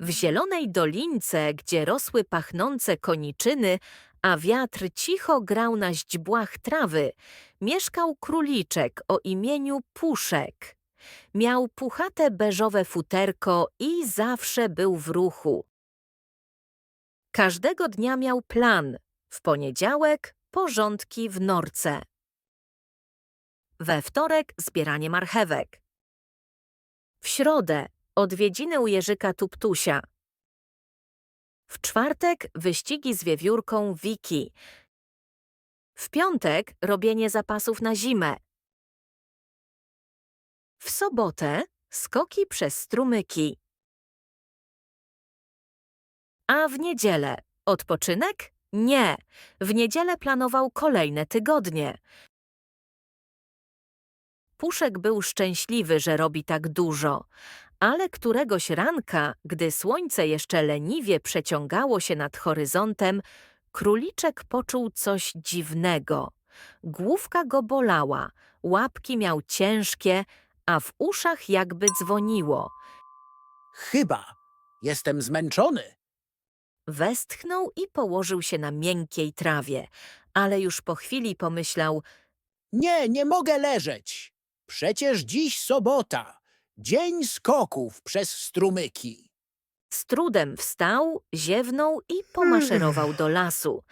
W zielonej dolince, gdzie rosły pachnące koniczyny, a wiatr cicho grał na źdźbłach trawy, mieszkał króliczek o imieniu Puszek. Miał puchate beżowe futerko i zawsze był w ruchu. Każdego dnia miał plan. W poniedziałek porządki w norce. We wtorek zbieranie marchewek. W środę odwiedziny u Jerzyka Tuptusia. W czwartek wyścigi z wiewiórką Wiki. W piątek robienie zapasów na zimę. W sobotę skoki przez strumyki. A w niedzielę odpoczynek? Nie. W niedzielę planował kolejne tygodnie. Puszek był szczęśliwy, że robi tak dużo, ale któregoś ranka, gdy słońce jeszcze leniwie przeciągało się nad horyzontem, króliczek poczuł coś dziwnego. Główka go bolała, łapki miał ciężkie, a w uszach jakby dzwoniło. Chyba. Jestem zmęczony. Westchnął i położył się na miękkiej trawie, ale już po chwili pomyślał, Nie, nie mogę leżeć. Przecież dziś sobota. Dzień skoków przez strumyki. z trudem wstał, ziewnął i pomaszerował do lasu.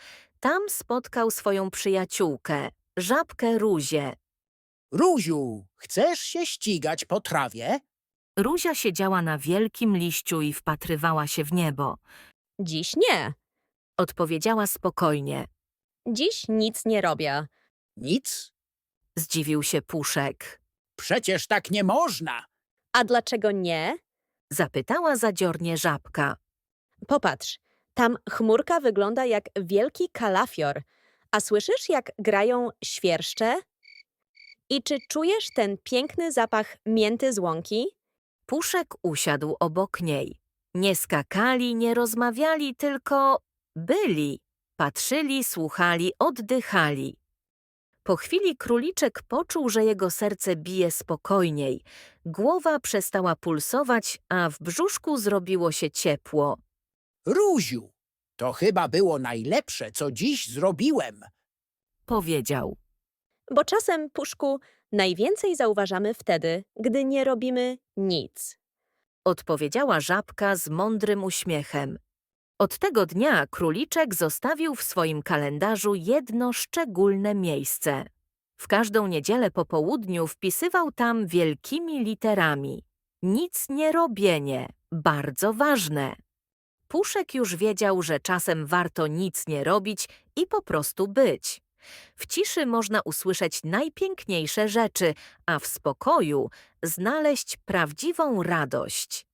Tam spotkał swoją przyjaciółkę, żabkę Ruzię. Ruziu, chcesz się ścigać po trawie? Ruzia siedziała na wielkim liściu i wpatrywała się w niebo. Dziś nie. Odpowiedziała spokojnie. Dziś nic nie robię. Nic? Zdziwił się Puszek. Przecież tak nie można. A dlaczego nie? Zapytała zadziornie żabka. Popatrz, tam chmurka wygląda jak wielki kalafior. A słyszysz, jak grają świerszcze? I czy czujesz ten piękny zapach mięty z łąki? Puszek usiadł obok niej. Nie skakali, nie rozmawiali, tylko byli. Patrzyli, słuchali, oddychali. Po chwili króliczek poczuł, że jego serce bije spokojniej. Głowa przestała pulsować, a w brzuszku zrobiło się ciepło. Ruziu, to chyba było najlepsze, co dziś zrobiłem. Powiedział. Bo czasem, Puszku, najwięcej zauważamy wtedy, gdy nie robimy nic. Odpowiedziała żabka z mądrym uśmiechem. Od tego dnia króliczek zostawił w swoim kalendarzu jedno szczególne miejsce. W każdą niedzielę po południu wpisywał tam wielkimi literami. Nic nie robienie, bardzo ważne. Puszek już wiedział, że czasem warto nic nie robić i po prostu być. W ciszy można usłyszeć najpiękniejsze rzeczy, a w spokoju znaleźć prawdziwą radość.